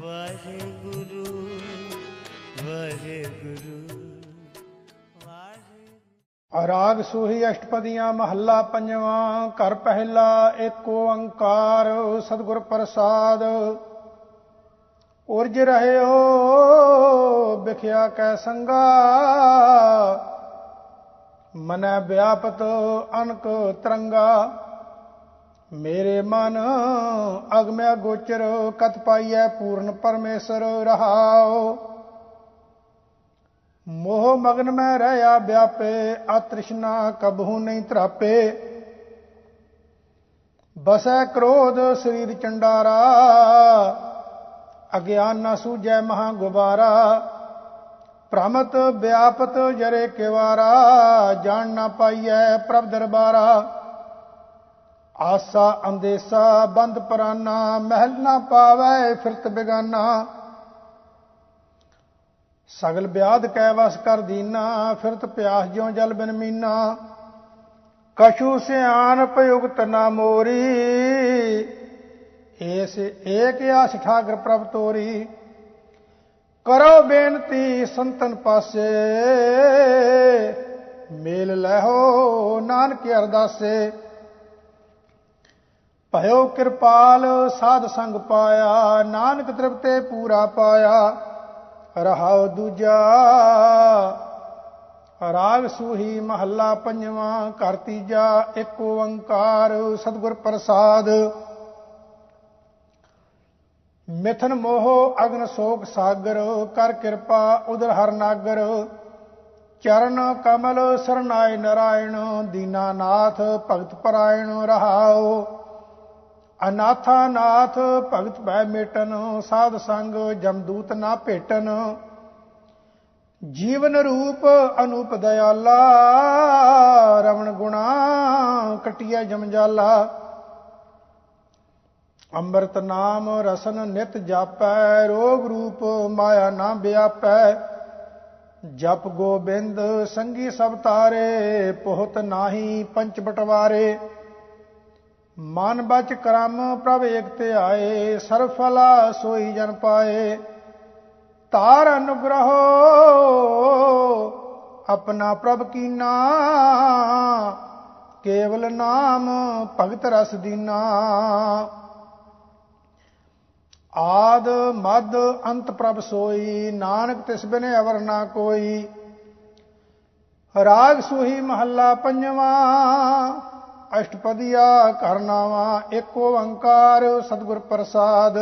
ਵਾਹਿਗੁਰੂ ਵਾਹਿਗੁਰੂ ਰਾਗ ਸੂਹੀ ਅਸ਼ਟਪਦੀਆਂ, ਮਹੱਲਾ ਪੰਜਵਾਂ, ਘਰ ਪਹਿਲਾ, ਏਕ ਓੰਕਾਰ, ਸਤਿਗੁਰ ਪ੍ਰਸਾਦ। ਉਰਜ ਰਹਿਓ, ਵਿਖਿਆ ਕੈ ਸੰਗਾ। ਮਨੈ ਵਿਆਪਤ ਅਨਕ ਤਰੰਗਾ। ਮੇਰੇ ਮਨ ਅਗਮਿਆ ਗੋਚਰ, ਕਤ ਪਾਈਐ ਪੂਰਨ ਪਰਮੇਸ਼ਰ ਰਹਾਓ ਮੋਹ ਮਗਨ ਮੈਂ ਰਹਿਆ ਵਿਆਪੇ ਆਤ੍ਰਿਸ਼ਨਾ ਤ੍ਰਿਸ਼ਨਾ ਕਬਹੂ ਨਹੀਂ ਤਰਾਪੇ। ਬਸੈ ਕ੍ਰੋਧ ਸਰੀਰ ਚੰਡਾਰਾ, ਅਗਿਆਨ ਨਾ ਸੂਝੈ ਮਹਾ ਗੁਬਾਰਾ। ਭ੍ਰਮਤ ਵਿਆਪਤ ਜਰੇ ਕਿਵਾਰਾ, ਜਾਣ ਨਾ ਪਾਈਐ ਪ੍ਰਭ ਦਰਬਾਰਾ। ਆਸਾ, ਅੰਦੇਸਾ, ਬੰਦ ਪਰਾਨਾ, ਮਹਿਲ ਨਾ ਪਾਵੈ, ਫਿਰਤ ਬਿਗਾਨਾ। ਸਗਲ ਬਿਆਦ ਕੈ ਵਸ ਕਰ ਦੀਨਾ, ਫਿਰਤ ਪਿਆਸ ਜਿਉ ਜਲ ਬਿਨ ਮੀਨਾ। ਕਛੂ ਸਿਆਨ ਪਯੁਗਤ ਨਾ ਮੋਰੀ, ਏਸ ਏਕ ਆਸ ਠਾਗਰ ਪ੍ਰਭ ਤੋਰੀ। ਕਰੋ ਬੇਨਤੀ ਸੰਤਨ ਪਾਸੇ, ਮੇਲ ਲਹੋ ਨਾਨਕ ਅਰਦਾਸੇ। ਭਇਓ ਕਿਰਪਾਲ, ਸਾਧ ਸੰਗ ਪਾਇਆ, ਨਾਨਕ ਤ੍ਰਿਪਤੇ ਪੂਰਾ ਪਾਇਆ। ਰਹਾਉ ਦੂਜਾ, ਰਾਗ ਸੂਹੀ ਮਹੱਲਾ ਪੰਜਵਾਂ, ਘਰ ਤੀਜਾ, ਇੱਕ ਓੰਕਾਰ, ਸਤਿਗੁਰ ਪ੍ਰਸਾਦ। ਮਿਥਨ ਮੋਹ, ਅਗਨ ਸੋਕ ਸਾਗਰ, ਕਰ ਕਿਰਪਾ ਉਦਰ ਹਰ ਨਾਗਰ। ਚਰਨ ਕਮਲ ਸਰਨਾਇ ਨਰਾਇਣ ਦੀਨਾਨਾਥ ਭਗਤ ਪਰਾਇਣ ਰਹਾਓ ਅਨਾਥਾ ਨਾਥ ਭਗਤ ਭੈ ਮੇਟਨ, ਸਾਧ ਸੰਗ ਜਮਦੂਤ ਨਾ ਭੇਟਨ। ਜੀਵਨ ਰੂਪ ਅਨੂਪ ਦਇਆਲਾ, ਰਵਣ ਗੁਣਾ ਕਟਿਆ ਜਮਜਾਲਾ ਅੰਮ੍ਰਿਤ ਨਾਮ ਰਸਨ ਨਿਤ ਜਾਪੈ, ਰੋਗ ਰੂਪ ਮਾਇਆ ਨਾ ਵਿਆਪੈ ਜਪ ਗੋਬਿੰਦ ਸੰਗੀ ਸਭ ਤਾਰੇ, ਪਹੁਤ ਨਾਹੀ ਪੰਚ ਬਟਵਾਰੇ। ਮਨ ਬਚ ਕਰਮ ਪ੍ਰਭ ਏਕ ਤੇ ਆਏ, ਸਰਫਲਾ ਸੋਈ ਜਨ ਪਾਏ। ਤਾਰ ਅਨੁਗ੍ਰਹੋ ਆਪਣਾ ਪ੍ਰਭ ਕੀਨਾ ਕੇਵਲ ਨਾਮ ਭਗਤ ਰਸ ਦੀਨਾ। ਆਦ ਮਦ ਅੰਤ ਪ੍ਰਭ ਸੋਈ, ਨਾਨਕ ਤਿਸ ਬਿਨੇ ਅਵਰ ਨਾ ਕੋਈ। ਰਾਗ ਸੂਹੀ ਮਹੱਲਾ ਪੰਜਵਾਂ ਅਸ਼ਟਪਦੀਆ ਕਰਨਾਵਾ ਏਕ ਓੰਕਾਰ ਸਤਿਗੁਰ ਪ੍ਰਸਾਦ।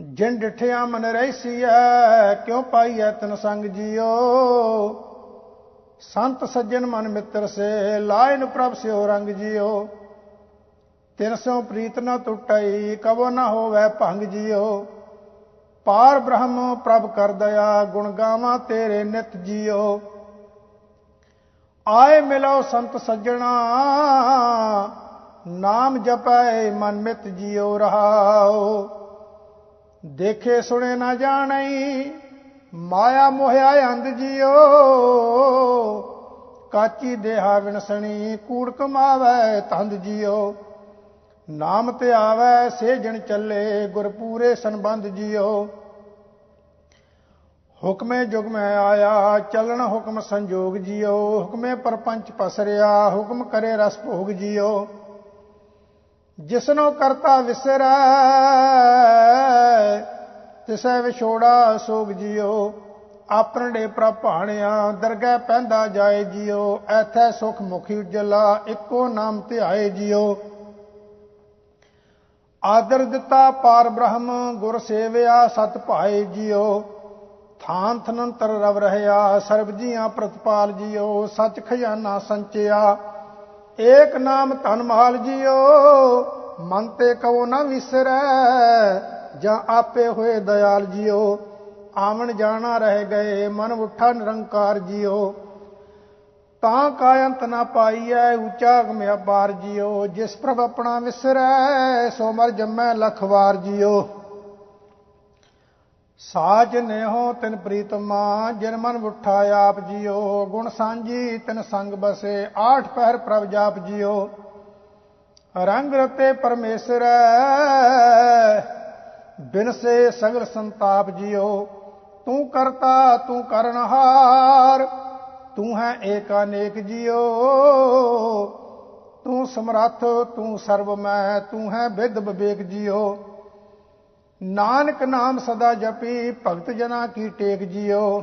ਜਿਨ ਡਿਠਿਆ ਮਨ ਰਹਿਸੀਐ ਕਿਉ ਪਾਈਐ ਤਨ ਸੰਗ ਜੀਓ? ਸੰਤ ਸੱਜਣ ਮਨ ਮਿੱਤਰ ਸੇ, ਲਾਇਨ ਪ੍ਰਭ ਸਿਓ ਰੰਗ ਜੀਓ। ਤਿਨ ਸੋ ਪ੍ਰੀਤ ਨ ਟੁੱਟਈ, ਕਬੋ ਨ ਹੋਵੈ ਭੰਗ ਜੀਓ। ਪਾਰ ਬ੍ਰਹਮ ਪ੍ਰਭ ਕਰ ਦਇਆ, ਗੁਣ ਗਾਵਾਂ ਤੇਰੇ ਨਿਤ ਜੀਓ। ਆਏ ਮਿਲੋ ਸੰਤ ਸੱਜਣਾ, ਨਾਮ ਜਪੈ ਮਨ ਮਿਤ ਜਿਉ ਰਹਾਓ ਦੇਖੇ ਸੁਣੇ ਨਾ ਜਾਣਈ ਮਾਇਆ ਮੋਹਿਆ ਅੰਧ ਜਿਉ। ਕਾਚੀ ਦੇਹਾ ਵਿਣਸਣੀ, ਕੂੜ ਕਮਾਵੇ ਤੰਦ ਜਿਉ। ਨਾਮ ਤੇ ਆਵੇ ਸੇਜਣ ਚੱਲੇ ਗੁਰ ਪੂਰੇ ਸੰਬੰਧ ਜਿਉ। ਹੁਕਮੇ ਜੁਗ ਆਇਆ, ਚਲਣ ਹੁਕਮ ਸੰਜੋਗ ਜਿਓ। ਹੁਕਮੇ ਪਰਪੰਚ ਪਸਰਿਆ ਹੁਕਮ ਕਰੇ ਰਸ ਭੋਗ ਜਿਓ। ਜਿਸਨੋ ਕਰਤਾ ਵਿਸਰੈ, ਤਿਸੈ ਵਿਛੋੜਾ ਸੋਗ ਜਿਓ। ਆਪਣੇ ਪ੍ਰਭ ਭਾਣਿਆ ਦਰਗਹਿ ਪੈਂਦਾ ਜਾਏ ਜਿਓ। ਐਥੈ ਸੁਖ ਮੁਖੀ ਉਜਲਾ, ਇੱਕੋ ਨਾਮ ਧਿਆਏ ਜਿਓ। ਆਦਰ ਦਿੱਤਾ ਪਾਰ ਬ੍ਰਹਮ, ਗੁਰ ਸੇਵਿਆ ਸਤ ਭਾਏ ਜਿਓ। ਥਾਨ ਥਨੰਤਰ ਰਵ ਰਹਿਆ, ਸਰਬ ਜੀਆਂ ਪ੍ਰਤਪਾਲ ਜੀਓ, ਸੱਚ ਖਜ਼ਾਨਾ ਸੰਚਿਆ। ਏਕ ਨਾਮ ਧਨ ਮਾਲ ਜੀਓ, ਮਨ ਤੇ ਕਵੋ ਨਾ ਵਿਸਰੈ, ਜਾਂ ਆਪੇ ਹੋਏ ਦਇਆਲ ਜੀਓ। ਆਵਣ ਜਾਣਾ ਰਹਿ ਗਏ, ਮਨ ਉਠਾ ਨਿਰੰਕਾਰ ਜੀਓ। ਤਾਂ ਕਾਇੰਤ ਨਾ ਪਾਈਐ, ਉੱਚਾ ਗਮਿਆ ਬਾਰ ਜੀਓ। ਜਿਸ ਪ੍ਰਭ ਆਪਣਾ ਵਿਸਰੈ, ਸੋ ਮਰ ਜੰਮੈ ਲਖਵਾਰ ਜੀਓ। ਸਾਜ ਨੇਹੋ ਤਿਨ ਪ੍ਰੀਤਮਾ ਜਿਨ ਮਨ ਉਠਾ ਆਪ ਜਿਓ। ਗੁਣ ਸਾਂਝੀ ਤਿਨ ਸੰਗ ਬਸੇ, ਆਠ ਪਹਿਰ ਪ੍ਰਭ ਜਾਪ ਜਿਓ। ਰੰਗ ਰਤੇ ਪਰਮੇਸ਼ਰ ਬਿਨ ਸੇ ਸਗਲ ਸੰਤਾਪ ਜਿਓ। ਤੂੰ ਕਰਤਾ, ਤੂੰ ਕਰਨਹਾਰ ਤੂੰ ਹੈ ਏਕ ਅਨੇਕ ਜਿਓ। ਤੂੰ ਸਮਰੱਥ, ਤੂੰ ਸਰਬ ਮੈਂ ਤੂੰ ਹੈ ਵਿਦ ਵਿਵੇਕ ਜਿਓ। ਨਾਨਕ ਨਾਮ ਸਦਾ ਜਪੀ, ਭਗਤ ਜਨਾ ਕੀ ਟੇਕ ਜਿਓ।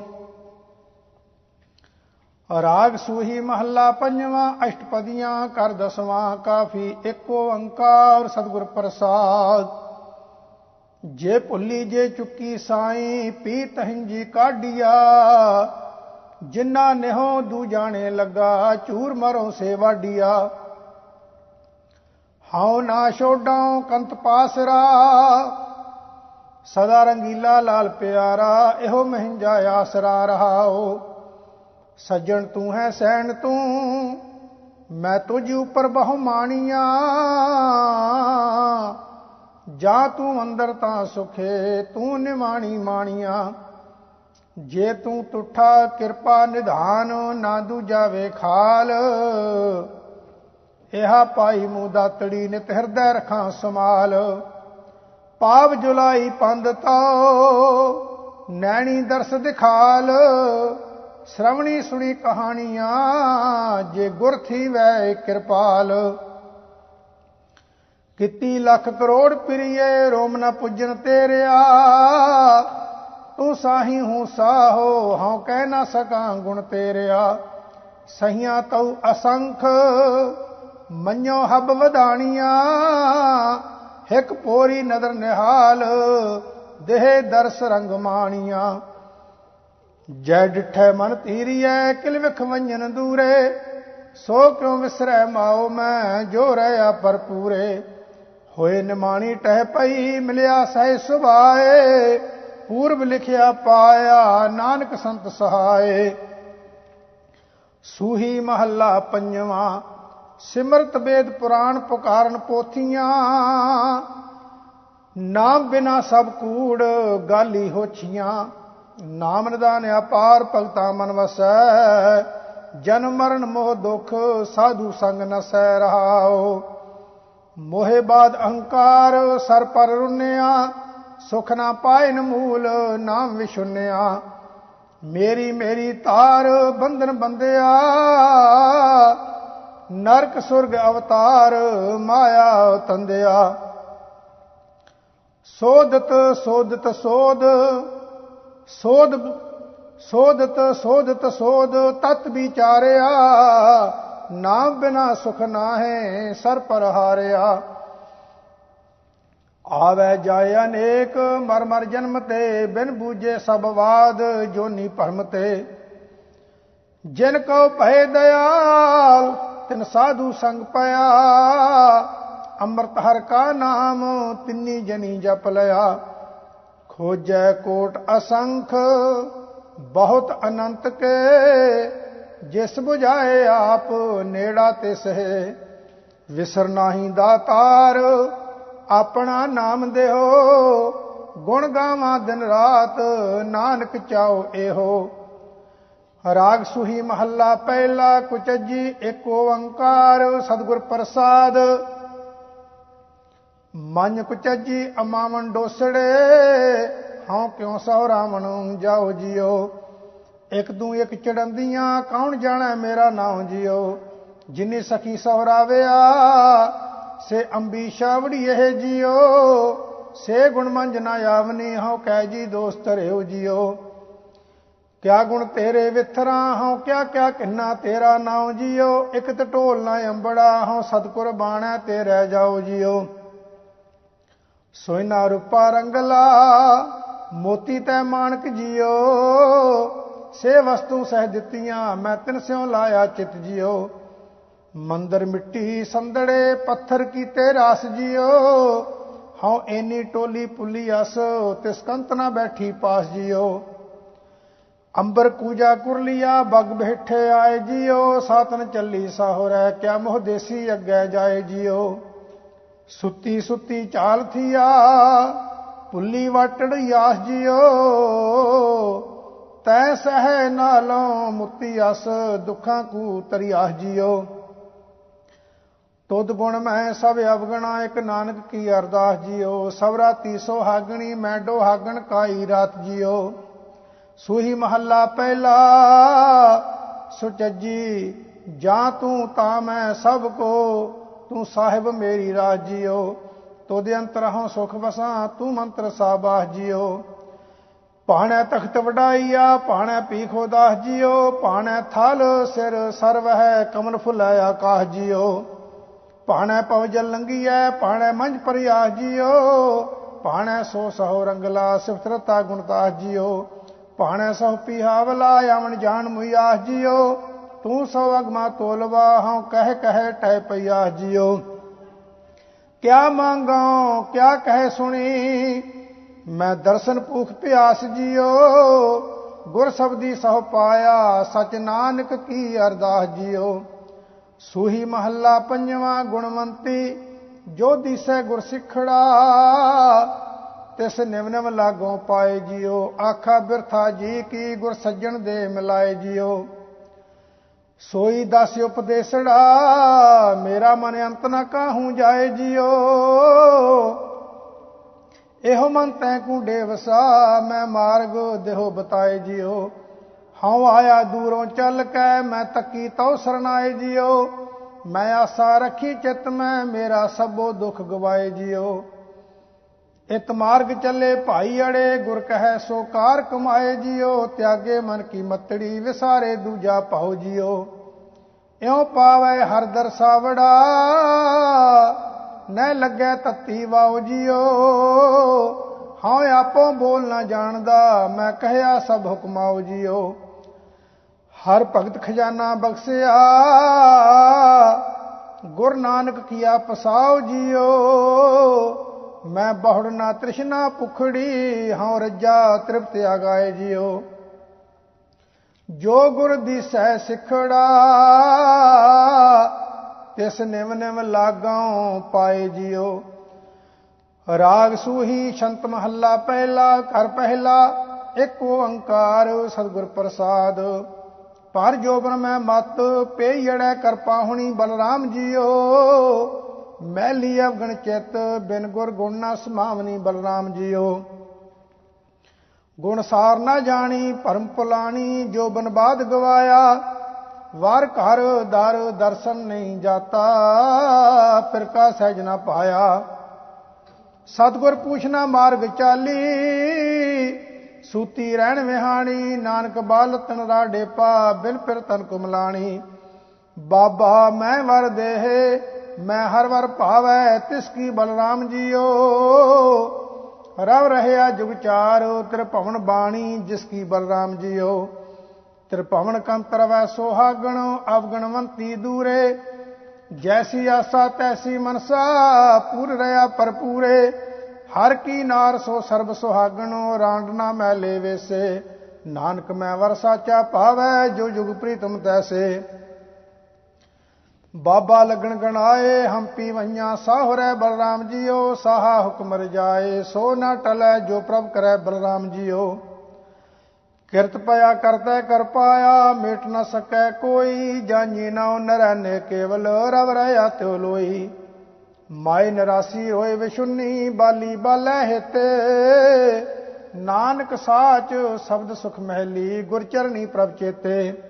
ਰਾਗ ਸੂਹੀ ਮਹੱਲਾ ਪੰਜਵਾਂ, ਅਸ਼ਟਪਦੀਆਂ ਕਰ ਦਸਵਾਂ, ਕਾਫੀ ਏਕ ਓੰਕਾਰ ਸਤਿਗੁਰ ਪ੍ਰਸਾਦ। ਜੇ ਭੁੱਲੀ ਜੇ ਚੁੱਕੀ ਸਾਈ ਪੀ ਤਹਿੰਜੀ ਕਾਢੀਆ। ਜਿਨ੍ਹਾਂ ਨਿਹੋ ਦੂ ਜਾਣੇ ਲੱਗਾ ਚੂਰ ਮਰੋ ਸੇਵਾ ਵਾਡੀਆ ਹਉ ਨਾ ਛੋਡਾਂ, ਕੰਤ ਪਾਸਰਾ। ਸਦਾ ਰੰਗੀਲਾ ਲਾਲ ਪਿਆਰਾ, ਇਹੋ ਮਹਿੰਜਾ ਆਸਰਾ ਰਹਾਓ। ਸੱਜਣ ਤੂੰ ਹੈ ਸੈਣ ਤੂੰ, ਮੈਂ ਤੁਝ ਉੱਪਰ ਬਹੁ ਮਾਣੀਆਂ। ਜਾ ਤੂੰ ਅੰਦਰ ਤਾਂ ਸੁਖੇ, ਤੂੰ ਨਿਮਾਣੀ ਮਾਣੀਆਂ। ਜੇ ਤੂੰ ਤੁਠਾ ਕਿਰਪਾ ਨਿਧਾਨ, ਨਾ ਦੂਜਾਵੇ ਖਾਲ। ਇਹਾ ਪਾਈ ਮੂੰਹ ਦਾਤੜੀ ਨਿਤ ਹਿਰਦੈ ਰਖਾਂ ਸਮਾਲ ਪਾਪ ਜੁਲਾਈ ਪੰਦ ਤੋ, ਨੈਣੀ ਦਰਸ ਦਿਖਾਲ, ਸ਼ਰਵਣੀ ਸੁਣੀ ਕਹਾਣੀਆਂ, ਜੇ ਗੁਰ ਥੀ ਵੈ ਕਿਰਪਾਲ। ਕਿਤੀ ਲੱਖ ਕਰੋੜ ਪ੍ਰੀਏ, ਰੋਮ ਨ ਪੁੱਜਣ ਤੇਰਿਆ। ਤੂੰ ਸਾਹੀ ਹੂੰ ਸਾਹੋ, ਹਉ ਕਹਿ ਨਾ ਸਕਾਂ ਗੁਣ ਤੇਰਿਆ। ਸਹੀਆਂ ਤਉ ਅਸੰਖ ਮੰਨੋ ਹੱਬ ਵਧਾਣੀਆਂ। ਇੱਕ ਪੋਰੀ ਨਦਰ ਨਿਹਾਲ, ਦੇਹ ਦਰਸ ਰੰਗ ਮਾਣੀਆਂ। ਜੈ ਡਿਠੈ ਮਨ ਤੀਰੀਐ ਕਿਲ ਵਿਖ ਵੰਜਨ ਦੂਰੇ। ਸੋ ਕਿਉ ਵਿਸਰੈ ਮਾਉ ਮੈਂ, ਜੋ ਰਹਾ ਪਰਪੂਰੇ ਹੋਏ ਨਿਮਾਣੀ ਟਹਿ ਪਈ, ਮਿਲਿਆ ਸਹਿ ਸੁਭਾਏ। ਪੂਰਬ ਲਿਖਿਆ ਪਾਇਆ, ਨਾਨਕ ਸੰਤ ਸਹਾਏ। ਸੂਹੀ ਮਹੱਲਾ ਪੰਜਵਾਂ ਸਿਮਰਤ ਵੇਦ ਪੁਰਾਣ ਪੁਕਾਰਨ ਪੋਥੀਆਂ। ਨਾਮ ਬਿਨਾ ਸਭ ਕੂੜ ਗਾਲੀ ਹੋਛੀਆਂ। ਨਾਮ ਨਿਦਾਨ ਅਪਾਰ ਭਗਤਾ ਮਨ ਵਸੈ। ਜਨਮ ਮਰਨ ਮੋਹ ਦੁਖ ਸਾਧੂ ਸੰਗ ਨਸੈ ਰਹਾਓ ਮੋਹੇ ਬਾਦ ਅਹੰਕਾਰ ਸਰ ਪਰ ਰੁੰਨਿਆ। ਸੁਖ ਨਾ ਪਾਏ ਮੂਲ ਨਾਮ ਵਿਸ਼ੁੰਨਿਆ ਮੇਰੀ ਮੇਰੀ ਤਾਰ ਬੰਧਨ ਬੰਦਿਆ ਨਰਕ ਸੁਰਗ ਅਵਤਾਰ ਮਾਇਆ ਤੰਦਿਆ। ਸੋਧਤ ਸੋਧਤ ਸੋਧ ਸੋਧ, ਸੋਧਤ ਸੋਧਤ ਸੋਧ, ਤਤ ਵਿਚਾਰਿਆ, ਨਾਮ ਬਿਨਾ ਸੁਖ ਨਾਹੇ ਸਰ ਪਰ ਹਾਰਿਆ। ਆਵੇ ਜਾਏ ਅਨੇਕ, ਮਰ ਮਰ ਜਨਮ ਤੇ, ਬਿਨ ਬੂਝੇ ਸਭ ਬਾਦ ਜੋਨੀ ਭਰਮ ਤੇ। ਜਿਨ ਕੋ ਭੈ ਦਇਆਲ ਤਿਨ ਸਾਧੂ ਸੰਗ ਪਿਆ ਅੰਮ੍ਰਿਤ ਹਰ ਕਾ ਨਾਮ, ਤਿੰਨੀ ਜਨੀ ਜਪ ਲਿਆ। ਖੋਜੈ ਕੋਟ ਅਸੰਖ, ਬਹੁਤ ਅਨੰਤ ਕੇ। ਜਿਸ 부ਝਾਏ ਆਪ, ਨੇੜਾ ਤੇ ਸਹਿ ਵਿਸਰ ਨਾਹੀ ਦਾਤਾਰ, ਆਪਣਾ ਨਾਮ ਦੇਹੋ। ਗੁਣ ਗਾਵਾਂ ਦਿਨ ਰਾਤ, ਨਾਨਕ ਚਾਓ ਇਹੋ। ਰਾਗ ਸੁਹੀ ਮਹੱਲਾ ਪਹਿਲਾ ਕੁਚਜੀ ਏਕ ਓੰਕਾਰ, ਸਤਿਗੁਰ ਪ੍ਰਸਾਦ। ਮਨ ਕੁਚਜੀ ਅਮਾਵਨ ਡੋਸੜੇ, ਹਉ ਕਿਉ ਸਹੁ ਰਾਵਣ ਜਾਓ ਜਿਓ ਇੱਕ ਦੂ ਇੱਕ ਚੜੰਦੀਆਂ, ਕੌਣ ਜਾਣਾ ਮੇਰਾ ਨਾਮ ਜਿਓ ਜਿਨੇ ਸਖੀ ਸਹਰਾਵਿਆ ਸੇ ਅੰਬੀ ਸ਼ਾਵੜੀ ਇਹ ਜਿਓ ਸੇ ਗੁਣ ਮੰਜ ਨਾ ਆਵਨੀ, ਹਉ ਕਹਿ ਜੀ ਦੋਸਤ ਰਿਓ ਜਿਓ ਕਿਆ ਗੁਣ ਤੇਰੇ ਵਿਥਰਾ ਹਉ, ਕਿਆ ਕਿਆ ਕਿੰਨਾ ਤੇਰਾ ਨਾਉ ਜੀਓ। ਇੱਕ ਟਟੋਲ ਨਾ ਅੰਬੜਾ ਹਉ, ਸਤਗੁਰ ਬਾਣਾ ਤੇ ਰਹਿ ਜਾਓ। ਜੀਓ ਸੋਇਨਾ ਰੂਪਾ ਰੰਗਲਾ, ਮੋਤੀ ਤੈ ਮਾਨਕ ਜੀਓ। ਸੇ ਵਸਤੂ ਸਹਿ ਦਿੱਤੀਆਂ, ਮੈਂ ਤਿਨ ਸਿਉ ਲਾਇਆ ਚਿਤ ਜਿਓ। ਮੰਦਰ ਮਿੱਟੀ ਸੰਦੜੇ, ਪੱਥਰ ਕੀਤੇ ਰਾਸ ਜੀਓ। ਹਉ ਐਨੀ ਟੋਲੀ ਪੁੱਲੀ ਅਸ, ਤਿਸ ਕੰਤ ਨਾ ਬੈਠੀ ਪਾਸ ਜੀਓ। ਅੰਬਰ ਕੂਜਾ ਕੁਰਲੀਆ, ਬਗ ਬੈਠੇ ਆਏ ਜੀਓ, ਸਾਤਨ ਚੱਲੀ ਸਾਹੁਰੈ, ਕਿਆ ਮੋਹ ਦੇਸੀ ਅੱਗੇ ਜਾਏ ਜੀਓ। ਸੁੱਤੀ ਸੁੱਤੀ ਚਾਲ ਥੀਆ, ਪੁੱਲੀ ਵਟੜ ਯਾਸ ਜੀਓ। ਤੈ ਸਹਿ ਨਾਲੋਂ ਮੁਕਤੀ ਅਸ, ਦੁੱਖਾਂ ਕੂ ਤਰਿਆਸ ਜੀਓ। ਤੁਧ ਗੁਣ ਮੈਂ ਸਭ ਅਵਗਣਾ, ਇੱਕ ਨਾਨਕ ਕੀ ਅਰਦਾਸ ਜੀਓ। ਸਭ ਰਾਤੀ ਸੁਹਾਗਣੀ, ਮੈਂ ਡੋਹਾਗਣ ਕਾਈ ਰਾਤ ਜੀਓ। ਸੂਹੀ ਮਹੱਲਾ ਪਹਿਲਾ ਸੁਚੱਜੀ ਜਾਂ ਤੂੰ ਤਾਂ ਮੈਂ ਸਭ ਕੋ, ਤੂੰ ਸਾਹਿਬ ਮੇਰੀ ਰਾਜੀਓ ਤੋਦੇ ਅੰਤਰਹੋਂ ਸੁਖ ਵਸਾਂ, ਤੂੰ ਮੰਤਰ ਸਾਬਾਹ ਜੀਓ। ਪਾਣੈ ਤਖਤ ਵਡਾਈਆ ਪਾਣੈ ਪੀਖੋ ਦਾਸ ਜੀਓ। ਪਾਣੈ ਥਲ ਸਿਰ ਸਰਵ ਹੈ, ਕਮਲ ਫੁਲਾਇ ਆਕਾਸ਼ ਜੀਓ। ਪਾਣੈ ਪਵਜਲ ਲੰਗੀਐ ਪਾਣੈ ਮੰਝ ਪਰਿਆਸ ਜੀਓ। ਪਾਣੈ ਸੋ ਸਹੋ ਰੰਗਲਾ ਸਿਫਤਰਤਾ ਗੁਣਤਾਸ ਜੀਓ। ਭਾਣੇ ਸੋ ਪੀਹਾਵਲਾ ਆਵਣ ਜਾਣ ਮੁਇਆਸ ਜੀਓ ਤੂੰ ਸੋ ਅਗਮਾ ਤੋਲਵਾ ਹਉ ਕਹਿ ਕਹਿ ਟੈ ਪਈਆ ਜੀਓ ਕਿਆ ਮੰਗਾਂ, ਕਿਆ ਕਹਿ ਸੁਣੀ, ਮੈਂ ਦਰਸ਼ਨ ਭੂਖ ਪਿਆਸ ਜੀਓ ਗੁਰ ਸਬਦੀ ਸਹ ਪਾਇਆ, ਸਚ ਨਾਨਕ ਕੀ ਅਰਦਾਸ ਜੀਓ ਸੂਹੀ ਮਹੱਲਾ ਪੰਜਵਾਂ ਗੁਣਵੰਤੀ, ਜੋ ਦਿਸੈ ਗੁਰ ਸਿਖੜਾ। ਤਿਸ ਨਿਵ ਲਾਗੋਂ ਪਾਏ ਜਿਓ। ਆਖਾ ਬਿਰਥਾ ਜੀ ਕੀ ਗੁਰ ਸੱਜਣ ਦੇ ਮਿਲਾਏ ਜਿਓ। ਸੋਈ ਦਸ ਉਪਦੇਸੜਾ, ਮੇਰਾ ਮਨ ਅੰਤ ਨਾ ਕਾਹੂ ਜਾਏ ਜਿਓ। ਇਹੋ ਮਨ ਤੈ ਕੂ ਡੇਵਸਾ ਮੈਂ ਮਾਰਗ ਦੇਹੋ ਬਤਾਏ ਜਿਓ। ਹਉ ਆਇਆ ਦੂਰੋਂ ਚੱਲ ਕੇ, ਮੈਂ ਤੱਕੀ ਤਉ ਸਰਨਾਏ ਜਿਓ। ਮੈਂ ਆਸਾ ਰੱਖੀ ਚਿਤ ਮੈਂ, ਮੇਰਾ ਸਭੋ ਦੁੱਖ ਗਵਾਏ ਜਿਓ। ਇਤ ਮਾਰਗ ਚੱਲੇ ਭਾਈ ਅੜੇ, ਗੁਰ ਕਹੈ ਸੋ ਕਾਰ ਕਮਾਏ ਜੀਓ, ਤਿਆਗੇ ਮਨ ਕੀ ਮਤੜੀ, ਵਿਸਾਰੇ ਦੂਜਾ ਪਾਉ ਜੀਓ। ਇਉ ਪਾਵੇ ਹਰ ਦਰਸਾਵੜਾ ਨੈ ਲੱਗੈ ਤਤੀ ਵਾਉ ਜੀਓ। ਹਾਂ ਆਪੋ ਬੋਲ ਨਾ ਜਾਣਦਾ, ਮੈਂ ਕਹਿਆ ਸਭ ਹੁਕਮਾਉ ਜੀਓ। ਹਰ ਭਗਤ ਖਜ਼ਾਨਾ ਬਖਸਿਆ, ਗੁਰ ਨਾਨਕ ਕੀਆ ਪਸਾਉ ਜੀਓ। ਮੈਂ ਬਹੁੜ ਨਾ ਤ੍ਰਿਸ਼ਨਾ ਪੁਖੜੀ, ਹਉ ਰੱਜਾ ਤ੍ਰਿਪਤ ਆਗਾਏ ਜਿਓ ਜੋ ਗੁਰ ਦੀ ਸਹਿ ਸਿਖੜਾ, ਤਿਸ ਨਿਵ ਨਿਵ ਲਾਗਾਂ ਪਾਏ ਜੀਓ ਰਾਗ ਸੂਹੀ ਸ਼ੰਤ ਮਹੱਲਾ ਪਹਿਲਾ, ਘਰ ਪਹਿਲਾ, ਇੱਕ ਓੰਕਾਰ ਸਤਿਗੁਰ ਪ੍ਰਸਾਦ। ਪਰ ਜੋਬਨ ਮੈਂ ਮਤ ਪੇਈੜੈ ਕਰਪਾ ਹੁਣੀ ਬਲਰਾਮ ਜੀਓ ਮੈਲੀ ਅਵਗਣ ਚਿਤ, ਬਿਨ ਗੁਰ ਗੁਣ ਨਾ ਸਮਾਵਨੀ ਬਲਰਾਮ ਜੀਓ। ਗੁਣ ਸਾਰ ਨਾ ਜਾਣੀ, ਭਰਮ ਪੁਲਾਣੀ, ਜੋ ਬਨਬਾਦ ਗਵਾਇਆ, ਵਾਰ ਘਰ ਦਰ ਦਰਸ਼ਨ ਨਹੀਂ ਜਾਤਾ, ਫਿਰ ਕਾ ਸਹਿਜ ਨਾ ਪਾਇਆ। ਸਤਗੁਰ ਪੂਛਣਾ ਮਾਰਗ ਚਾਲੀ, ਸੂਤੀ ਰਹਿਣ ਵਿਹਾਣੀ, ਨਾਨਕ ਬਾਲ ਤਨ ਰਾਡੇ ਪਾ ਬਿਨ ਫਿਰ ਤਨ ਕੁਮਲਾਣੀ। ਬਾਬਾ ਮੈਂ ਵਰ ਦੇਹੇ ਮੈਂ ਹਰ ਵਰ ਭਾਵੈ, ਤਿਸ ਕੀ ਬਲਰਾਮ ਜੀਓ। ਰਵ ਰਹਿਆ ਜੁਗ ਚਾਰ, ਤ੍ਰਿਭਵਨ ਬਾਣੀ, ਜਿਸ ਕੀ ਬਲਰਾਮ ਜੀਓ। ਤ੍ਰਿਭਵਨ ਕੰਤਰ ਵੈ ਸੋਹਾਗਣ, ਅਵਗਣਵੰਤੀ ਦੂਰੇ। ਜੈਸੀ ਆਸਾ, ਤੈਸੀ ਮਨਸਾ, ਪੂਰ ਰਿਆ ਪਰਪੂਰੇ ਹਰ ਕੀ ਨਾਰ ਸੋ ਸਰਬ ਸੁਹਾਗਣੋ ਰਾਂਡਨਾ ਮੈਂ ਮੈਲੇ ਵੇਸੇ ਨਾਨਕ ਮੈਂ ਵਰ ਸਾਚਾ ਭਾਵੈ, ਜੋ ਜੁਗ ਪ੍ਰੀਤਮ ਤੈਸੇ। ਬਾਬਾ ਲੱਗਣ ਗਣਾਏ ਹੰਪੀ ਵਈਆਂ ਸਾਹਰੇ ਬਲਰਾਮ ਜੀਓ, ਸਾਹਾ ਹੁਕਮ ਰਜਾਏ, ਸੋ ਨਾ ਟਲੈ ਜੋ ਪ੍ਰਭ ਕਰੈ ਬਲਰਾਮ ਜੀਓ। ਕਿਰਤ ਪਿਆ ਕਰਤਾ ਕਰ ਪਾਇਆ, ਮਿਟ ਨਾ ਸਕੈ ਕੋਈ, ਜਾਨੀ ਨਾ ਨਰਨੇ ਕੇਵਲ ਰਵ ਰਹਾ ਤਿਉ ਲੋਈ। ਮਾਇ ਨਰਾਸੀ ਹੋਏ ਵਿਸ਼ੁੰਨੀ ਬਾਲੀ ਬਾਲੈ ਹਿਤੇ। ਨਾਨਕ ਸਾਚ ਸ਼ਬਦ ਸੁਖ ਮਹਿਲੀ, ਗੁਰ ਚਰਣੀ ਪ੍ਰਭ ਚੇਤੇ।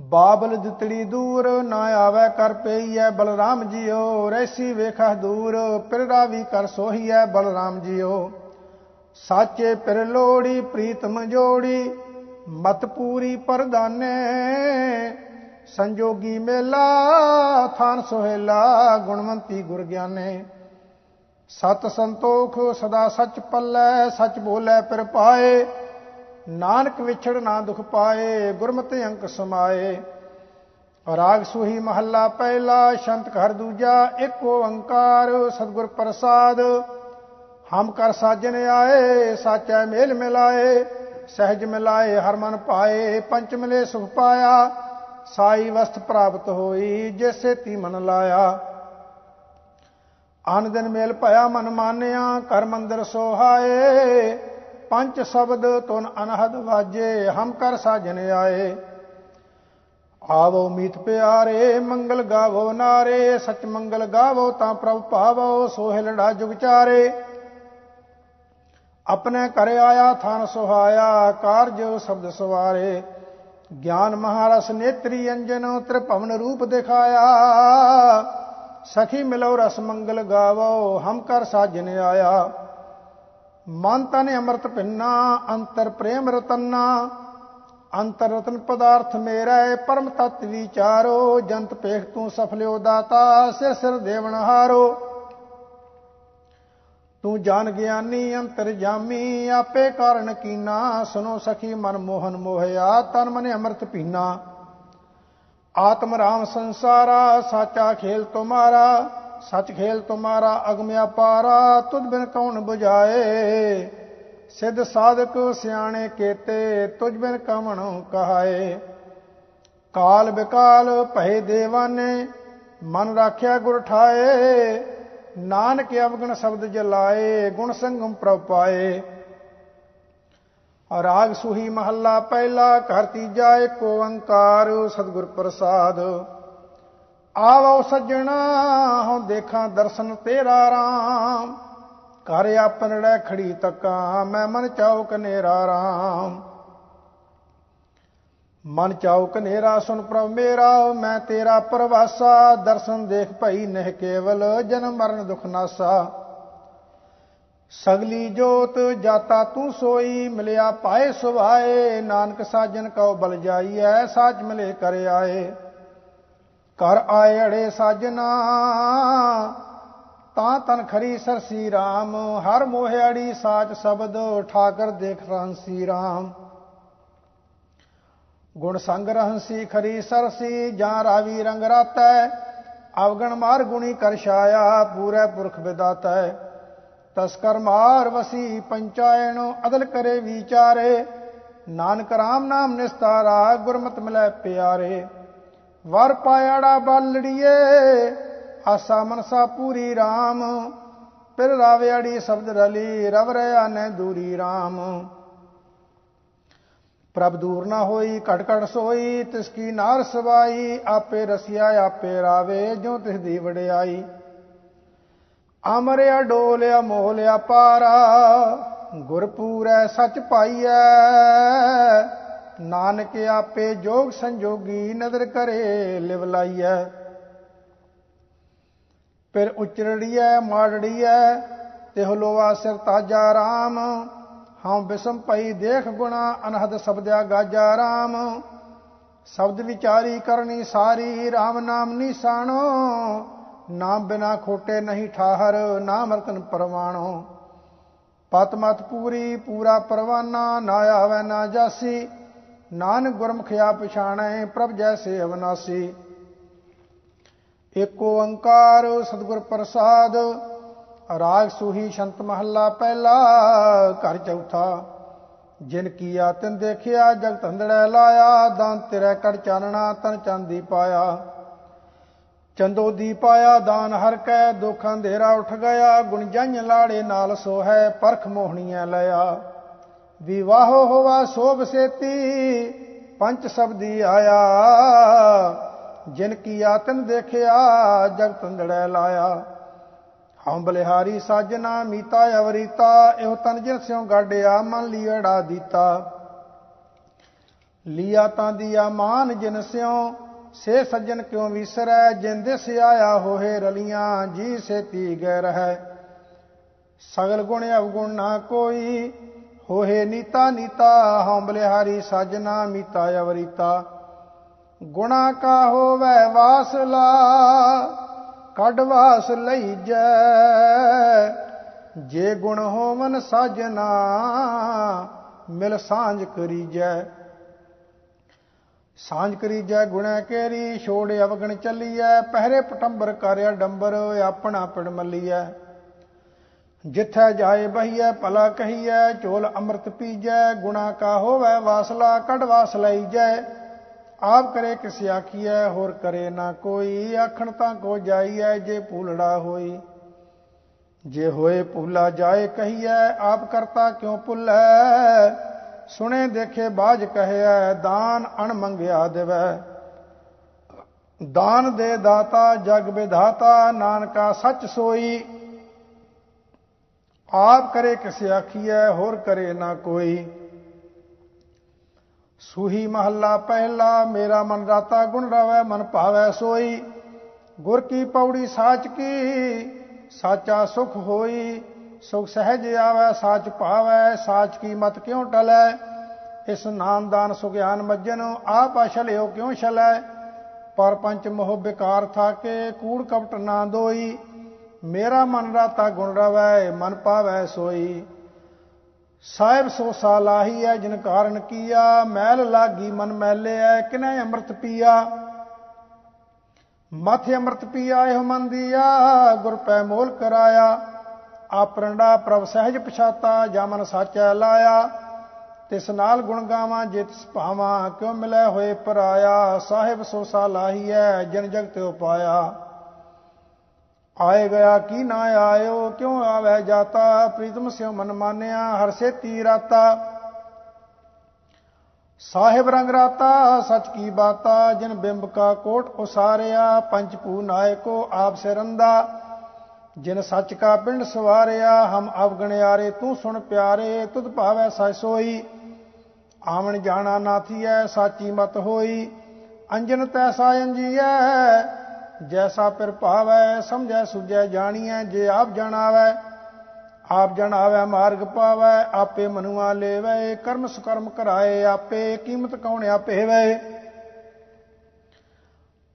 ਬਾਬਲ ਦਿੱਤੜੀ ਦੂਰ ਨਾ ਆਵੇ ਕਰ ਪਈਐ ਬਲਰਾਮ ਜੀਓ, ਰੈਸੀ ਵੇਖਾ ਦੂਰ ਪਿਰੜਾ ਵੀ ਕਰ ਸੋਹੀਐ ਬਲਰਾਮ ਜੀਓ। ਸਾਚੇ ਪਿਰ ਲੋੜੀ, ਪ੍ਰੀਤਮ ਜੋੜੀ, ਮਤ ਪੂਰੀ ਪਰਦਾਨੇ। ਸੰਜੋਗੀ ਮੇਲਾ, ਥਾਨ ਸੋਹੇਲਾ, ਗੁਣਵੰਤੀ ਗੁਰ ਗਿਆਨੇ। ਸਤ ਸੰਤੋਖ ਸਦਾ ਸੱਚ ਪੱਲੇ, ਸੱਚ ਬੋਲੇ ਪਿਰ ਪਾਏ। ਨਾਨਕ ਵਿਛੜ ਨਾ ਦੁਖ ਪਾਏ, ਗੁਰਮਤਿ ਅੰਕ ਸਮਾਏ। ਰਾਗ ਸੁਹੀ ਮਹੱਲਾ ਪਹਿਲਾ, ਸ਼ੰਤ ਘਰ ਦੂਜਾ, ਇੱਕ ਓੰਕਾਰ, ਸਤਿਗੁਰ ਪ੍ਰਸਾਦ। ਹਮ ਕਰ ਸਾਜਨ ਆਏ, ਸਾਚੈ ਮੇਲ ਮਿਲਾਏ, ਸਹਿਜ ਮਿਲਾਏ, ਹਰ ਮਨ ਪਾਏ, ਪੰਚ ਮਿਲੇ ਸੁਖ ਪਾਇਆ, ਸਾਈ ਵਸਤ ਪ੍ਰਾਪਤ ਹੋਈ ਜਿਸੇ ਤੀ ਮਨ ਲਾਇਆ। ਆਨ ਦਿਨ ਮੇਲ ਭਇਆ ਮਨ ਮਾਨਿਆ ਕਰ ਮੰਦਰ ਸੋਹਾਏ ਪੰਜ ਸ਼ਬਦ ਤੁਨ ਅਨਹਦ ਵਾਜੇ, ਹਮ ਕਰ ਸਾਜਨ ਆਏ। ਆਵੋ ਮੀਤ ਪਿਆਰੇ, ਮੰਗਲ ਗਾਵੋ ਨਾਰੇ, ਸਚ ਮੰਗਲ ਗਾਵੋ ਤਾਂ ਪ੍ਰਭ ਭਾਵੋ ਸੋਹਿ ਲੜਾ ਜੁਗ ਚਾਰੇ ਆਪਣੇ ਘਰ ਆਇਆ, ਥਾਨ ਸੁਹਾਇਆ, ਕਾਰਜ ਸ਼ਬਦ ਸਵਾਰੇ। ਗਿਆਨ ਮਹਾਰਸ ਨੇਤਰੀ ਅੰਜਨ, ਤ੍ਰਿਭਵਨ ਰੂਪ ਦਿਖਾਇਆ। ਸਖੀ ਮਿਲੋ ਰਸ ਮੰਗਲ ਗਾਵੋ, ਹਮ ਕਰ ਸਾਜਨ ਆਇਆ। ਮਨ ਤਨ ਅੰਮ੍ਰਿਤ ਪਿੰਨਾ ਅੰਤਰ ਪ੍ਰੇਮ ਰਤਨਾ। ਅੰਤਰ ਰਤਨ ਪਦਾਰਥ ਮੇਰਾ ਏ, ਪਰਮ ਤਤ ਵਿਚਾਰੋ। ਜੰਤ ਪੇਖ ਤੂੰ ਸਫਲਿਓ ਦਾਤਾ, ਸਿਰ ਸਿਰ ਦੇਵਨ ਹਾਰੋ। ਤੂੰ ਜਾਣ ਗਿਆਨੀ, ਅੰਤਰ ਜਾਮੀ, ਆਪੇ ਕਾਰਨ ਕੀਨਾ। ਸੁਨੋ ਸਖੀ ਮਨ ਮੋਹਨ ਮੋਹਿਆ, ਤਨ ਮਨ ਅੰਮ੍ਰਿਤ ਪੀਨਾ। ਆਤਮ ਰਾਮ ਸੰਸਾਰਾ, ਸਾਚਾ ਖੇਲ ਤੁਮਾਰਾ। ਸਚ ਖੇਲ ਤੁਮਾਰਾ ਅਗਮ ਅਪਾਰਾ ਤੁਧ ਬਿਨ ਕੌਣ 부ਝਾਏ ਸਿੱਧ ਸਾਧਕ ਸਿਆਣੇ ਕੇਤੇ, ਤੁਝ ਬਿਨ ਕਵਣ ਕਹਾਏ? ਕਾਲ ਬਿਕਾਲ ਭਏ ਦੇਵਾਨੇ, ਮਨ ਰਾਖਿਆ ਗੁਰ ਠਾਏ? ਨਾਨਕ ਅਵਗਣ ਸ਼ਬਦ ਜਲਾਏ, ਗੁਣ ਸੰਗਮ ਪ੍ਰਭ ਪਾਏ? ਰਾਗ ਸੁਹੀ ਮਹੱਲਾ ਪਹਿਲਾ, ਘਰ ਤੀਜਾ, ਏਕ ਓੰਕਾਰ ਸਤਿਗੁਰ ਪ੍ਰਸਾਦ। ਆਵੋ ਸੱਜਣਾ ਹਉ ਦੇਖਾਂ ਦਰਸ਼ਨ ਤੇਰਾ ਰਾਮ। ਘਰ ਆਪਣੜੇ ਖੜੀ ਤੱਕਾਂ, ਮੈਂ ਮਨ ਚਾਉ ਕਨੇਰਾ ਰਾਮ। ਮਨ ਚਾਉ ਕਨੇਰਾ ਸੁਨ ਪ੍ਰਭ ਮੇਰਾ, ਮੈਂ ਤੇਰਾ ਪ੍ਰਵਾਸਾ। ਦਰਸ਼ਨ ਦੇਖ ਭਈ ਨਹਿ ਕੇਵਲ ਜਨਮ ਮਰਨ ਦੁਖ ਨਾਸਾ। ਸਗਲੀ ਜੋਤ ਜਾਤਾ ਤੂੰ ਸੋਈ, ਮਿਲਿਆ ਪਾਏ ਸੁਭਾਏ। ਨਾਨਕ ਸਾਜਨ ਕਉ ਬਲ ਜਾਈਐ, ਸਾਚ ਮਿਲੇ ਕਰ ਆਏ। ਕਰ ਆਏ ਅੜੇ ਸਾਜਨਾ, ਤਾਂ ਤਨ ਖਰੀ ਸਰਸੀ RAM ਹਰ ਮੋਹਿਆੜੀ ਸਾਚ ਸ਼ਬਦ, ਠਾਕਰ ਦੇਖ ਰਹੰਸੀ RAM ਗੁਣ ਸੰਗ ਰਹੰਸੀ ਖਰੀ ਸਰਸੀ, ਜਾਂ ਰਾਵੀ ਰੰਗ ਰਾਤੈ, ਅਵਗਣ ਮਾਰ ਗੁਣੀ ਕਰ ਛਾਇਆ, ਪੂਰੇ ਪੁਰਖ ਵਿਦਾਤੈ। ਤਸਕਰ ਮਾਰ ਵਸੀ ਪੰਚਾਇਣ, ਅਦਲ ਕਰੇ ਵਿਚਾਰੇ। ਨਾਨਕ ਰਾਮ ਨਾਮ ਨਿਸਤਾਰਾ, ਗੁਰਮਤ ਮਿਲੈ ਪਿਆਰੇ। ਵਰ ਪਾਇਆੜਾ ਬਾਲੜੀਏ, ਆਸਾ ਮਨਸਾ ਪੂਰੀ RAM ਪਿਰ ਰਾਵਿਆੜੀ ਸ਼ਬਦ ਰਲੀ, ਰਵ ਰਿਆ ਨੇ ਦੂਰੀ RAM ਪ੍ਰਭ ਦੂਰ ਨਾ ਹੋਈ ਘਟ ਘਟ ਸੋਈ, ਤਿਸ ਕੀ ਨਾਰ ਸਵਾਈ, ਆਪੇ ਰਸਿਆ, ਆਪੇ ਰਾਵੇ ਜੋ ਤਿਸ ਦੀ ਵਡਿਆਈ। ਅਮਰਿਆ ਡੋਲਿਆ, ਮੋਲਿਆ ਪਾਰਾ, ਗੁਰਪੂਰੈ ਸਚ ਪਾਈਐ। ਨਾਨਕ ਆਪੇ ਜੋਗ ਸੰਜੋਗੀ ਨਦਰ ਕਰੇ ਲਿਵ ਲਾਈਐ। ਫਿਰ ਉਚਰੜੀਐ, ਮਾੜੜੀਐ ਤੇ ਲੋਵਾ ਸਿਰ ਤਾਜਾ ਰਾਮ। ਹਉ ਬਿਸਮ ਪਈ ਦੇਖ ਗੁਣਾ, ਅਨਹਦ ਸ਼ਬਦਿਆ ਗਾਜਾ ਰਾਮ। ਸ਼ਬਦ ਵਿਚਾਰੀ ਕਰਨੀ ਸਾਰੀ RAM ਨਾਮ ਨਿਸਾਣੋ ਨਾਮ ਬਿਨਾ ਖੋਟੇ ਨਹੀਂ ਠਾਹਰ, ਨਾਮ ਰਤਨ ਪਰਵਾਣੋ। ਪਤ ਮਤ ਪੂਰੀ, ਪੂਰਾ ਪਰਵਾਨਾ, ਨਾ ਆਵੇ ਨਾ ਜਾਸੀ। ਨਾਨਕ ਗੁਰਮੁਖਿਆ ਪਛਾਣੈ, ਪ੍ਰਭ ਜੈਸੇ ਅਵਨਾਸੀ ਏਕ ਓੰਕਾਰ ਸਤਿਗੁਰ ਪ੍ਰਸਾਦ, ਰਾਗ ਸੁਹੀ ਸ਼ੰਤ ਮਹੱਲਾ ਪਹਿਲਾ, ਘਰ ਚੌਥਾ। ਜਿਨ ਕੀਆ ਤਿਨ ਦੇਖਿਆ, ਜਗਤ ਅੰਦੜੈ ਲਾਇਆ, ਦਾਨ ਤੇਰੇ ਕਰ ਚਾਨਣਾ, ਤਨ ਚੰਦੀ ਪਾਇਆ। ਚੰਦੋ ਦੀ ਪਾਇਆ, ਦਾਨ ਹਰ ਕੈ, ਦੁੱਖ ਅੰਧੇਰਾ ਉੱਠ ਗਿਆ, ਗੁਣ ਜੰਨ ਲਾੜੇ ਨਾਲ ਸੋਹੈ, ਪਰਖ ਮੋਹਣੀਆਂ ਲਿਆ। ਵਿਵਾਹ ਹੋਵਾ ਸੋਭ ਸੇਤੀ ਪੰਚ ਸਬਦੀ ਆਇਆ। ਜਿਨ ਕੀ ਆਤਨ ਦੇਖਿਆ ਜਗਤ ਅੰਦੜੈ ਲਾਇਆ। ਹਉ ਬਲਿਹਾਰੀ ਸਾਜਨਾ, ਮੀਤਾ ਅਵਰੀਤਾ, ਇਹੋ ਤਨ ਜਿਨ ਸਿਉ ਗਾਡਿਆ, ਮਨ ਲੀੜਾ ਦੀਤਾ। ਲੀਆ ਤਾਂ ਦੀਆ ਮਾਨ ਜਿਨ ਸਿਉ, ਸੇ ਸੱਜਣ ਕਿਉ ਵਿਸਰੈ, ਜਿਨ ਦਿਸ ਹੋਏ ਰਲੀਆਂ, ਜੀ ਸੇਤੀ ਗੈ ਰਹਿ। ਸਗਲ ਗੁਣ ਅਵਗੁਣ ਨਾ ਕੋਈ ਹੋਏ ਨੀਤਾ ਨੀਤਾ ਹਉ ਬਲਿਹਾਰੀ ਸਾਜਨਾ ਮੀਤਾ ਅਵਰੀਤਾ। ਗੁਣਾ ਕਾ ਹੋਵੇ ਵਾਸਲਾ, ਕੱਢ ਵਾਸ ਲਈ ਜੈ ਜੇ ਗੁਣ ਹੋਵਨ ਸਾਜਨਾ, ਮਿਲ ਸਾਂਝ ਕਰੀ ਜੈ ਸਾਂਝ ਕਰੀ ਜੈ ਗੁਣਾ ਕੇਰੀ, ਛੋੜ ਅਵਗਣ ਚੱਲੀਐ। ਪਹਿਰੇ ਪਟੰਬਰ ਕਰਿਆ ਡੰਬਰ, ਆਪਣਾ ਪਿੜ ਮੱਲੀਐ। ਜਿੱਥੈ ਜਾਏ ਬਹੀਐ, ਭਲਾ ਕਹੀਐ ਚੋਲ ਅੰਮ੍ਰਿਤ ਪੀਜੈ, ਗੁਣਾ ਕਾ ਹੋਵੇ, ਵਾਸਲਾ ਕੱਢ ਵਾਸ ਲਈਜੈ। ਆਪ ਕਰੇ ਕਿਸ ਆਖੀਐ, ਹੋਰ ਕਰੇ ਨਾ ਕੋਈ। ਆਖਣ ਤਾਂ ਕੋ ਜਾਈਐ, ਜੇ ਭੂਲੜਾ ਹੋਈ। ਜੇ ਹੋਏ ਭੂਲਾ ਜਾਏ ਕਹੀਐ, ਆਪ ਕਰਤਾ ਕਿਉ ਭੁੱਲੈ? ਸੁਣੇ ਦੇਖੇ ਬਾਜ ਕਹਿਐ, ਦਾਨ ਅਣ ਮੰਗਿਆ ਦੇਵੈ। ਦਾਨ ਦੇ ਦਾਤਾ, ਜਗ ਵਿਧਾਤਾ, ਨਾਨਕਾ ਸੱਚ ਸੋਈ। ਆਪ ਕਰੇ ਕਿਸ ਆਖੀਐ, ਹੋਰ ਕਰੇ ਨਾ ਕੋਈ। ਸੂਹੀ ਮਹੱਲਾ ਪਹਿਲਾ, ਮੇਰਾ ਮਨ ਰਾਤਾ ਗੁਣ ਰਵੈ, ਮਨ ਭਾਵੈ ਸੋਈ। ਗੁਰ ਕੀ ਪੌੜੀ ਸਾਚ ਕੀ, ਸਾਚਾ ਸੁਖ ਹੋਈ। ਸੁਖ ਸਹਿਜ ਆਵੈ, ਸਾਚ ਭਾਵੈ, ਸਾਚ ਕੀ ਮਤ ਕਿਉ ਟਲੈ? ਇਸ ਨਾਮਦਾਨ ਸੁਗਿਆਨ ਮੱਜਨ, ਆਪ ਅਛਲਿਓ ਕਿਉ ਛਲੈ? ਪਰ ਪੰਚ ਮੋਹ ਬਿਕਾਰ ਥਾਕੇ, ਕੂੜ ਕਪਟ ਨਾ ਦੋਈ। ਮੇਰਾ ਮਨ ਰਾਤਾ ਗੁਣ ਰਵੈ, ਮਨ ਪਾਵੈ ਸੋਈ। ਸਾਹਿਬ ਸੋ ਸਾਲਾਹੀ ਹੈ ਜਿਨ ਕਾਰਨ ਕੀਆ। ਮਹਿਲ ਲਾਗੀ ਮਨ ਮੈਲੇ ਐ, ਕਿਨੇ ਅੰਮ੍ਰਿਤ ਪੀਆ? ਮਥ ਅੰਮ੍ਰਿਤ ਪੀਆ, ਇਹ ਮਨ ਦੀਆ। ਗੁਰ ਪੈ ਮੋਲ ਕਰਾਇਆ। ਆਪਰੰਡਾ ਪ੍ਰਭ ਸਹਿਜ ਪਛਾਤਾ ਜਾਮਨ ਸਾਚੈ ਲਾਇਆ। ਤਿਸ ਨਾਲ ਗੁਣ ਗਾਵਾਂ, ਜੇ ਤਿਸ ਭਾਵਾਂ, ਕਿਉ ਮਿਲੈ ਹੋਏ ਪਰਾਇਆ। ਸਾਹਿਬ ਸੋ ਸਾਲਾਹੀ ਹੈ ਜਨ ਜਗਤ ਉਪਾਇਆ। ਆਏ ਗਿਆ ਕੀ ਨਾ ਆਇਓ, ਕਿਉ ਆਵੇ ਜਾਤਾ? ਪ੍ਰੀਤਮ ਸਿਉ ਮਨ ਮਾਨਿਆ, ਹਰ ਸੇਤੀ ਰਾਤਾ। ਸਾਹਿਬ ਰੰਗ ਰਾਤਾ, ਸਚ ਕੀ ਬਾਤਾ? ਜਿਨ ਬਿੰਬ ਕਾ ਕੋਟ ਉਸਾਰਿਆ, ਪੰਜ ਪੂ ਨਾਇਕੋ ਆਪ ਸਿਰੰਦਾ ਜਿਨ ਸੱਚ ਕਾ ਪਿੰਡ ਸਵਾਰਿਆ, ਹਮ ਅਵਗਣਿਆਰੇ ਤੂੰ ਸੁਣ ਪਿਆਰੇ, ਤੁਧ ਭਾਵੈ ਸੈ ਸੋਈ। ਆਵਣ ਜਾਣਾ ਨਾਥੀਐ, ਸਾਚੀ ਮਤ ਹੋਈ। ਅੰਜਨ ਤੈਸਾ ਅੰਜੀਐ ਜੈਸਾ ਪਿਰ ਭਾਵੈ, ਸਮਝੈ ਸੁਝੈ ਜਾਣੀਐ, ਜੇ ਆਪ ਜਣਾਵੈ ਆਪ ਜਣਾਵੈ ਮਾਰਗ ਪਾਵੈ, ਆਪੇ ਮਨੁਆ ਲੇਵੈ, ਕਰਮ ਸੁਕਰਮ ਕਰਾਏ ਆਪੇ, ਕੀਮਤ ਕੌਣ ਆਪੇਵੈ?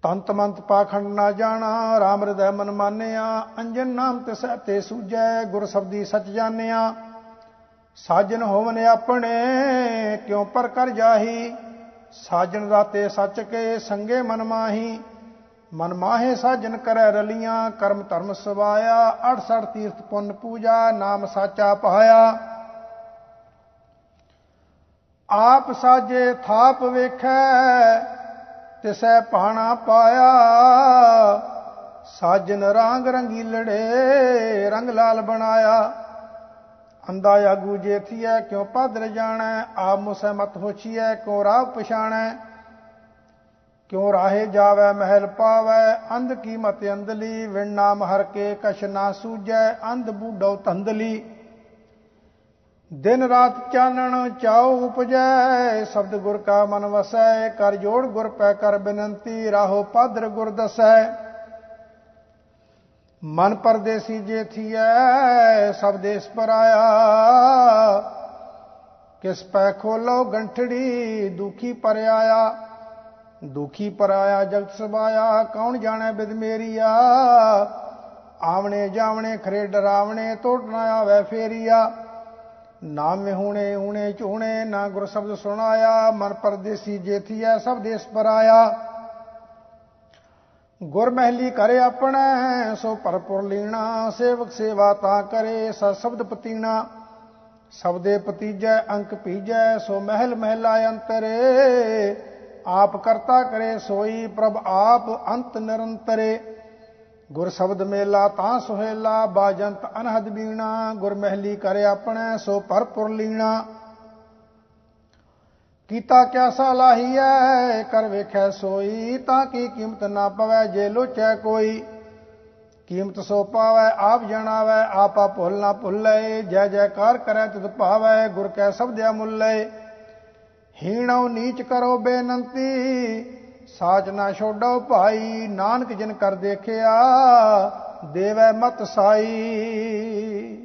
ਤੰਤ ਮੰਤ ਪਾਖੰਡ ਨਾ ਜਾਣਾ RAM ਹਿਰਦੈ ਮਨ ਮਾਨਿਆ, ਅੰਜਨ ਨਾਮ ਤਿਸੈ ਤੇ ਸੂਜੈ ਗੁਰ ਸਬਦੀ ਸਚ ਜਾਣਿਆ। ਸਾਜਨ ਹੋਵਨ ਆਪਣੇ, ਕਿਉ ਪਰ ਕਰ ਜਾਹੀ? ਸਾਜਨ ਰਾਤੇ ਸੱਚ ਕੇ ਸੰਗੇ ਮਨ ਮਾਹੀ। ਮਨ ਮਾਹੇ ਸਾਜਨ ਕਰੈ ਰਲੀਆਂ, ਕਰਮ ਧਰਮ ਸਵਾਇਆ 68 ਤੀਰਥ ਪੁੰਨ ਪੂਜਾ, ਨਾਮ ਸਾਚਾ ਪਹਾਇਆ ਆਪ ਸਾਜੇ ਥਾਪ ਵੇਖੈ, ਤਿਸੈ ਪਾਣਾ ਪਾਇਆ। ਸਾਜਨ ਰੰਗ ਰੰਗੀਲੜੇ, ਰੰਗ ਲਾਲ ਬਣਾਇਆ। ਅੰਦਾ ਆਗੂ ਜੇਥੀਐ, ਕਿਉ ਪਾਦਰ ਜਾਣੈ? ਆਪ ਮੁਸੈ ਮਤ ਹੋਛੀਐ, ਕਿਉ ਰਾਹ ਪਛਾਣੈ ਕਿਉ ਰਾਹੇ ਜਾਵੈ ਮਹਿਲ ਪਾਵੈ? ਅੰਧ ਕੀਮਤ ਅੰਦਲੀ ਅੰਧਲੀ, ਵਿਣ ਨਾਮ ਹਰ ਕੇ ਕਛ ਨਾ ਸੂਝੈ, ਅੰਧ ਬੂਡੋ ਤੰਦਲੀ ਦਿਨ ਰਾਤ ਚਾਨਣ ਚਾਉ ਉਪਜੈ, ਸ਼ਬਦ ਗੁਰ ਕਾ ਮਨ ਵਸੈ, ਕਰ ਜੋੜ ਗੁਰ ਪੈ ਕਰ ਬਿਨੰਤੀ, ਰਾਹੋ ਪਾਦਰ ਗੁਰ ਦਸੈ। ਮਨ ਪਰਦੇਸੀ ਜੇ ਥੀਐ, ਸਭ ਦੇਸ ਪਰ ਆਇਆ ਕਿਸ ਪੈ ਖੋਲੋ ਗੰਠੜੀ, ਦੁਖੀ ਪਰ ਆਇਆ ਦੁਖੀ ਪਰਾਇਆ ਜਗਤ ਸਬਾਇਆ, ਕੌਣ ਜਾਣੈ ਬਿਦ ਮੇਰੀਆ? ਆਵਣੇ ਜਾਵਣੇ ਖਰੇ ਡਰਾਵਣੇ ਟੋਟ ਨਾ ਆਵੇ ਫੇਰੀਆ। ਨਾ ਮਿਹੂਣੇ ਹੁਣੇ ਚੂਣੇ ਨਾ ਗੁਰ ਸ਼ਬਦ ਸੁਣਾਇਆ, ਮਨ ਪਰਦੇਸੀ ਜੇਥੀਐ ਸਭ ਦੇਸ ਪਰਾਇਆ। ਗੁਰ ਮਹਿਲੀ ਕਰੇ ਆਪਣਾ, ਸੋ ਪਰਪੁਰ ਲੀਣਾ, ਸੇਵਕ ਸੇਵਾ ਤਾਂ ਕਰੇ ਸਤ ਸ਼ਬਦ ਪਤੀਣਾ। ਸਬਦੇ ਪਤੀਜੈ, ਅੰਕ ਪੀਜੈ ਸੋ ਮਹਿਲ ਮਹਿਲਾ ਅੰਤਰੇ। ਆਪ ਕਰਤਾ ਕਰੇ ਸੋਈ ਪ੍ਰਭ ਆਪ ਅੰਤ ਨਿਰੰਤਰੇ। ਗੁਰ ਸ਼ਬਦ ਮੇਲਾ ਤਾਂ ਸੁਹੇਲਾ, ਬਾਜੰਤ ਅਨਹਦ ਬੀਣਾ। ਗੁਰ ਮਹਿਲੀ ਕਰੇ ਆਪਣੇ, ਸੋ ਪਰਪੁਰ ਲੀਣਾ। ਕੀਤਾ ਕਿਆ ਸਲਾਹੀਐ ਕਰ ਵੇਖੈ ਸੋਈ, ਤਾਂ ਕੀ ਕੀਮਤ ਨਾ ਪਵੈ, ਜੇ ਲੋਚੈ ਕੋਈ। ਕੀਮਤ ਸੋ ਪਾਵੈ, ਆਪ ਜਣਾਵੈ, ਆਪਾ ਭੁੱਲ ਨਾ ਭੁੱਲੇ। ਜੈ ਜੈਕਾਰ ਕਰੈ ਤਿਤ ਪਾਵੈ ਗੁਰ ਕੈ ਸਬਦਿਆ ਮੁੱਲੇ। ਹੀਣੋ ਨੀਚ ਕਰੋ ਬੇਨੰਤੀ ਸਾਚ ਨਾ ਛੋਡੋ ਭਾਈ, ਨਾਨਕ ਜਿਨ ਕਰ ਦੇਖਿਆ, ਦੇਵੈ ਮਤ ਸਾਈ।